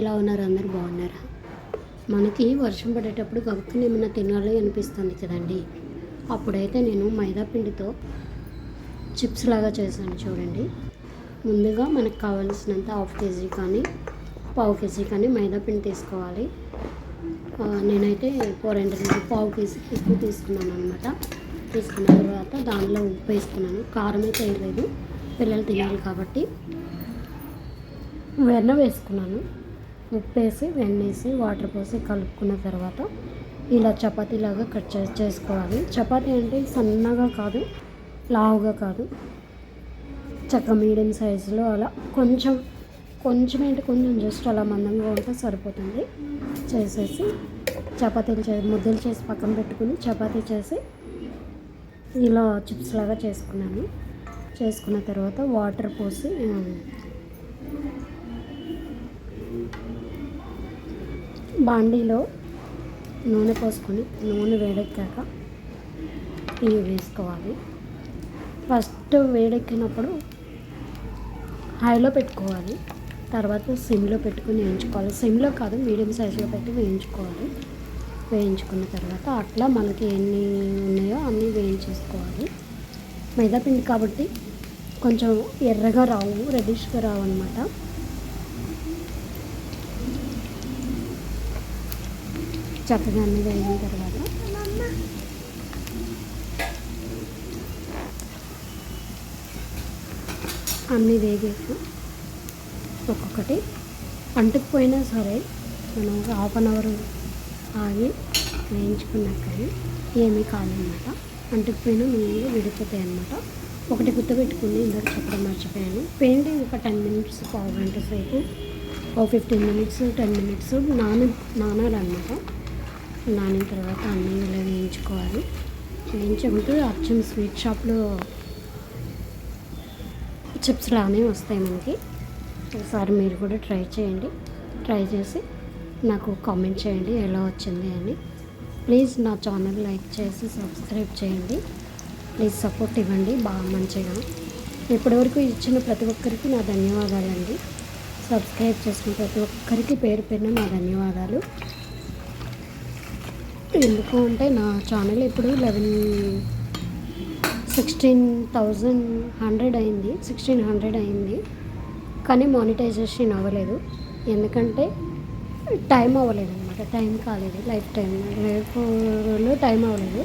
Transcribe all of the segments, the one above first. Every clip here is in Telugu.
ఎలా ఉన్నారు? అందరు బాగున్నారా? మనకి వర్షం పడేటప్పుడు గబుక్కుని ఏమైనా తినాలి అనిపిస్తుంది కదండి. అప్పుడైతే నేను మైదా పిండితో చిప్స్ లాగా చేశాను చూడండి. ముందుగా మనకు కావాల్సినంత హాఫ్ కేజీ కానీ పావు కేజీ కానీ మైదా పిండి తీసుకోవాలి. నేనైతే ఫోర్ హండ్రెడ్ పావు కేజీ ఎక్కువ తీసుకున్నాను అనమాట తీసుకున్న తర్వాత దానిలో ఉప్పు వేసుకున్నాను. కారం అయితే వేయలేదు. పిల్లలు తినాలి కాబట్టి వెన్న వేసుకున్నాను. ఉప్పు వేసి వాటర్ పోసి కలుపుకున్న తర్వాత ఇలా చపాతీలాగా కట్ చే చేసుకోవాలి. చపాతీ అంటే సన్నగా కాదు లావుగా కాదు. చక్క మీడియం సైజులో అలా కొంచెం కొంచెం ఏంటి కొంచెం జస్ట్ అలా మందంగా ఉంటే సరిపోతుంది. చేసేసి చపాతీలు చే ముద్దలు చేసి పక్కన పెట్టుకుని చపాతీ చేసి ఇలా చిప్స్ లాగా చేసుకున్నాను. చేసుకున్న తర్వాత వాటర్ పోసి బాండీలో నూనె పోసుకొని నూనె వేడెక్కాక ఇవి వేసుకోవాలి. ఫస్ట్ వేడెక్కినప్పుడు హైలో పెట్టుకోవాలి. తర్వాత సిమ్లో పెట్టుకుని వేయించుకోవాలి. సిమ్లో కాదు మీడియం సైజులో పెట్టి వేయించుకోవాలి. వేయించుకున్న తర్వాత అట్లా మనకి ఎన్ని ఉన్నాయో అన్నీ వేయించేసుకోవాలి. మైదా పిండి కాబట్టి కొంచెం ఎర్రగా రావు రెడిష్గా రావు అనమాట చక్కగా అన్నీ వేగిన తర్వాత అన్నీ వేగేసి ఒక్కొక్కటి అంటుకుపోయినా సరే మనం ఒక హాఫ్ అన్ అవర్ ఆగి వేయించుకున్నాక ఏమీ కాదనమాట. అంటుకుపోయినా నూనెలో విడిపోతాయి అనమాట ఒకటి గుర్తు పెట్టుకుని ఇందాక చెప్పడం మర్చిపోయాను. పెయింట్ ఒక టెన్ మినిట్స్ పావు గంట సేపు ఓ ఫిఫ్టీన్ మినిట్స్ టెన్ మినిట్స్ నాన నానాలన్నమాట. నానిన తర్వాత అన్నీ ఇలా వేయించుకోవాలి వేయించుకుంటూ అచ్చం స్వీట్ షాప్లో చిప్స్ లానే వస్తాయి మనకి. ఒకసారి మీరు కూడా ట్రై చేయండి. ట్రై చేసి నాకు కామెంట్ చేయండి ఎలా వచ్చింది అని. ప్లీజ్ నా ఛానల్ లైక్ చేసి సబ్స్క్రైబ్ చేయండి. ప్లీజ్ సపోర్ట్ ఇవ్వండి. బాగా మంచిగా. ఇప్పటివరకు ఇచ్చిన ప్రతి ఒక్కరికి నా ధన్యవాదాలండి. సబ్స్క్రైబ్ చేసిన ప్రతి ఒక్కరికి పేరు పేరున నా ధన్యవాదాలు. ఎందుకు అంటే నా ఛానల్ ఇప్పుడు లెవెన్ సిక్స్టీన్ థౌజండ్ హండ్రెడ్ అయింది. సిక్స్టీన్ హండ్రెడ్ అయింది. కానీ మానిటైజేషన్ అవ్వలేదు. ఎందుకంటే టైం అవ్వలేదు అనమాట టైం కాలేదు. లైఫ్ టైం లైఫ్లో టైం అవ్వలేదు.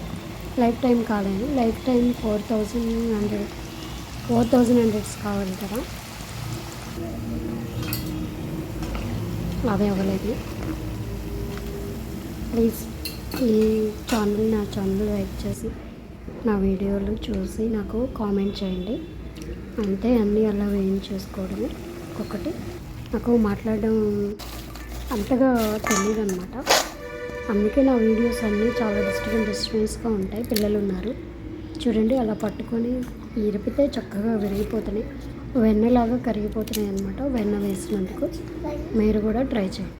లైఫ్ టైం కాలేదు. Life time four thousand hundred four thousand hundreds కావాలి కదా. అదే అవ్వలేదు. ప్లీజ్ ఈ ఛానల్ నా ఛానల్ లైక్ చేసి నా వీడియోలు చూసి నాకు కామెంట్ చేయండి. అంతే అన్నీ అలా వేయించేసుకోవడమే ఒక్కొక్కటి నాకు మాట్లాడడం అంతగా తెలియదు అనమాట అందుకే నా వీడియోస్ అన్నీ చాలా డిస్టర్బెన్స్ డిస్టర్బెన్స్గా ఉంటాయి. పిల్లలు ఉన్నారు. చూడండి అలా పట్టుకొని ఇరిపితే చక్కగా విరిగిపోతున్నాయి. వెన్నలాగా కరిగిపోతున్నాయి అనమాట వెన్న వేసినందుకు మీరు కూడా ట్రై చేయండి.